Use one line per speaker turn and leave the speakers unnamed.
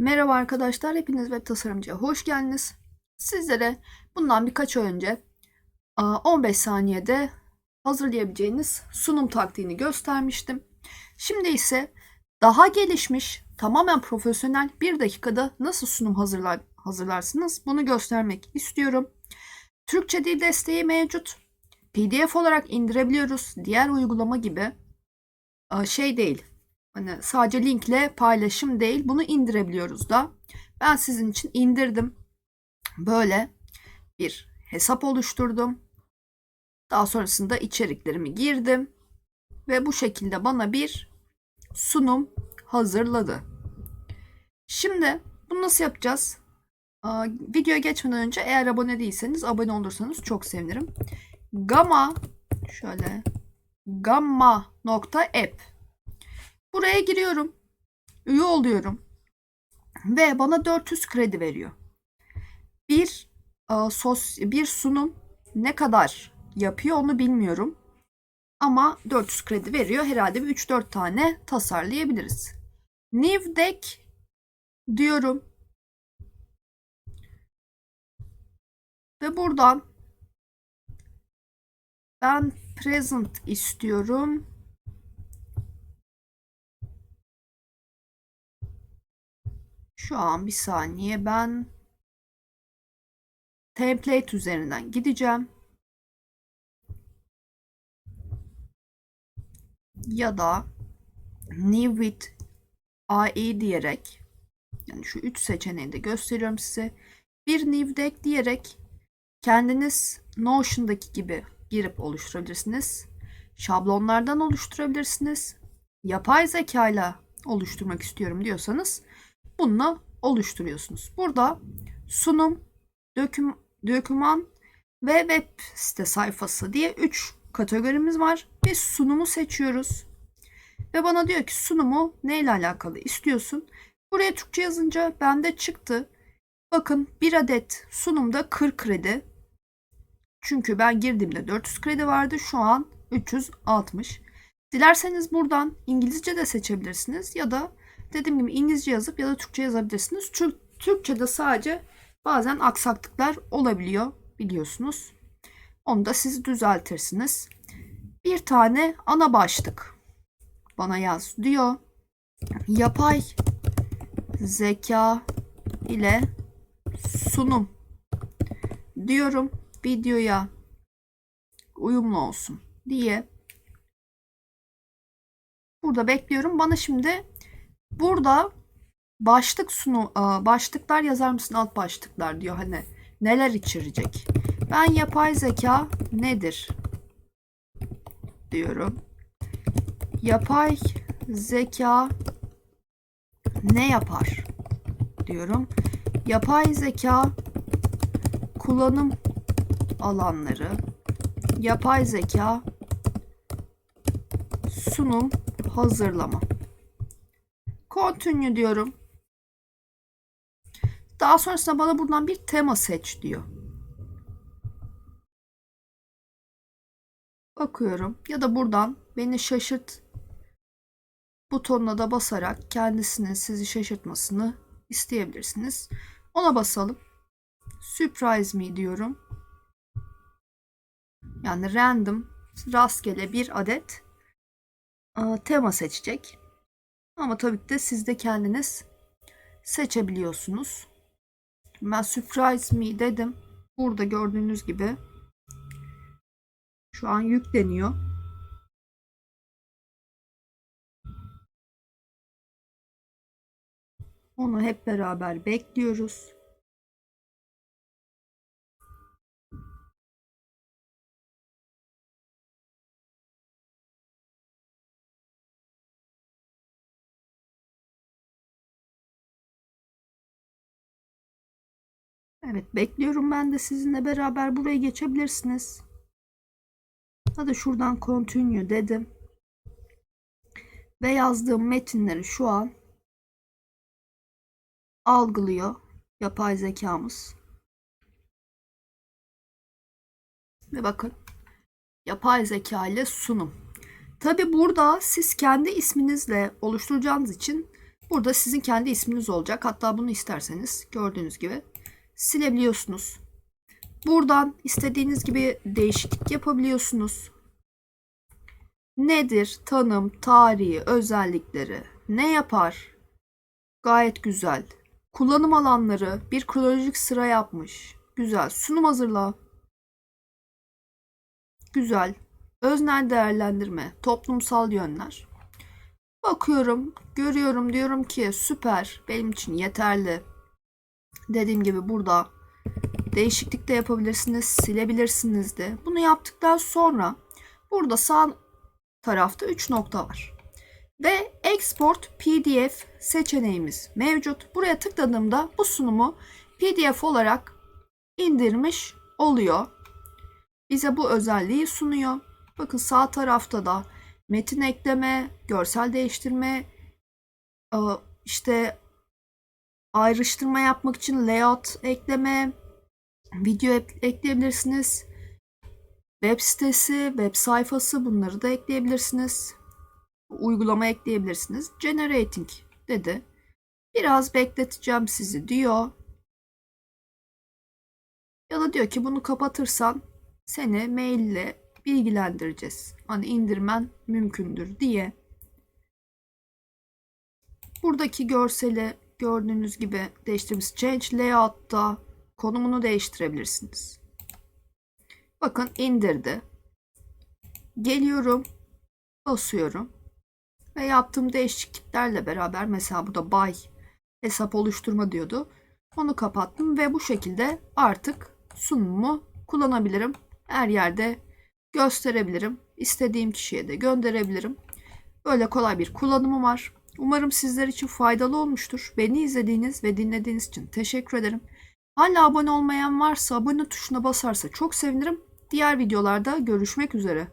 Merhaba arkadaşlar, hepiniz web tasarımcıya hoş geldiniz. Sizlere bundan birkaç ay önce aa, 15 saniyede hazırlayabileceğiniz sunum taktiğini göstermiştim. Şimdi ise daha gelişmiş, tamamen profesyonel bir dakikada nasıl sunum hazırlar, hazırlarsınız bunu göstermek istiyorum. Türkçe dil desteği mevcut. PDF olarak indirebiliyoruz. Diğer uygulama gibi şey değil, Hani sadece linkle paylaşım değil, bunu indirebiliyoruz da. Ben sizin için indirdim. Böyle bir hesap oluşturdum. Daha sonrasında içeriklerimi girdim ve bu şekilde bana bir sunum hazırladı. Şimdi bunu nasıl yapacağız? Videoya geçmeden önce eğer abone değilseniz abone olursanız çok sevinirim. Gamma şöyle gamma.app Buraya giriyorum. Üye oluyorum. Ve bana 400 kredi veriyor. Bir e, sos bir sunum ne kadar yapıyor onu bilmiyorum. Ama 400 kredi veriyor. Herhalde bir 3-4 tane tasarlayabiliriz. New deck diyorum. Ve buradan ben present istiyorum. Şu an bir saniye ben template üzerinden gideceğim. Ya da new with IE diyerek yani şu üç seçeneği de gösteriyorum size. Bir new deck diyerek kendiniz Notion'daki gibi girip oluşturabilirsiniz. Şablonlardan oluşturabilirsiniz. Yapay zekayla oluşturmak istiyorum diyorsanız bununla oluşturuyorsunuz. Burada sunum, döküm, döküman ve web site sayfası diye 3 kategorimiz var. Biz sunumu seçiyoruz. Ve bana diyor ki sunumu neyle alakalı istiyorsun? Buraya Türkçe yazınca bende çıktı. Bakın bir adet sunumda 40 kredi. Çünkü ben girdiğimde 400 kredi vardı. Şu an 360. Dilerseniz buradan İngilizce de seçebilirsiniz ya da dediğim gibi İngilizce yazıp ya da Türkçe yazabilirsiniz. Çünkü Türkçe'de sadece bazen aksaklıklar olabiliyor biliyorsunuz. Onu da siz düzeltirsiniz. Bir tane ana başlık bana yaz diyor. Yapay zeka ile sunum diyorum videoya uyumlu olsun diye burada bekliyorum. Bana şimdi Burada başlık sunu başlıklar yazar mısın alt başlıklar diyor hani neler içerecek. Ben yapay zeka nedir diyorum. Yapay zeka ne yapar diyorum. Yapay zeka kullanım alanları, yapay zeka sunum hazırlama. Continue diyorum. Daha sonrasında bana buradan bir tema seç diyor. Bakıyorum ya da buradan beni şaşırt butonuna da basarak kendisinin sizi şaşırtmasını isteyebilirsiniz. Ona basalım. Surprise me diyorum. Yani random rastgele bir adet tema seçecek. Ama tabii ki de siz de kendiniz seçebiliyorsunuz. Ben surprise me dedim. Burada gördüğünüz gibi şu an yükleniyor. Onu hep beraber bekliyoruz. Evet bekliyorum ben de sizinle beraber buraya geçebilirsiniz. Hadi şuradan continue dedim. Ve yazdığım metinleri şu an algılıyor yapay zekamız. Ve bakın yapay zeka ile sunum. Tabi burada siz kendi isminizle oluşturacağınız için Burada sizin kendi isminiz olacak. Hatta bunu isterseniz gördüğünüz gibi silebiliyorsunuz. Buradan istediğiniz gibi değişiklik yapabiliyorsunuz. Nedir? Tanım, tarihi, özellikleri, ne yapar? Gayet güzel. Kullanım alanları bir kronolojik sıra yapmış. Güzel. Sunum hazırla. Güzel. Öznel değerlendirme, toplumsal yönler. Bakıyorum, görüyorum, diyorum ki süper, benim için yeterli. Dediğim gibi burada değişiklik de yapabilirsiniz, silebilirsiniz de. Bunu yaptıktan sonra burada sağ tarafta 3 nokta var. Ve Export PDF seçeneğimiz mevcut. Buraya tıkladığımda bu sunumu PDF olarak indirmiş oluyor. Bize bu özelliği sunuyor. Bakın sağ tarafta da metin ekleme, görsel değiştirme, e, işte ayrıştırma yapmak için layout ekleme, video ek- ekleyebilirsiniz. Web sitesi, web sayfası bunları da ekleyebilirsiniz. Uygulama ekleyebilirsiniz. Generating dedi. Biraz bekleteceğim sizi diyor. Ya da diyor ki bunu kapatırsan seni maille bilgilendireceğiz. Hani indirmen mümkündür diye. Buradaki görseli gördüğünüz gibi değiştirmiş. Change layout'ta konumunu değiştirebilirsiniz. Bakın indirdi. Geliyorum. Basıyorum. Ve yaptığım değişikliklerle beraber mesela burada buy hesap oluşturma diyordu. Onu kapattım ve bu şekilde artık sunumumu kullanabilirim. Her yerde gösterebilirim. İstediğim kişiye de gönderebilirim. Böyle kolay bir kullanımı var. Umarım sizler için faydalı olmuştur. Beni izlediğiniz ve dinlediğiniz için teşekkür ederim. Hala abone olmayan varsa abone tuşuna basarsa çok sevinirim. Diğer videolarda görüşmek üzere.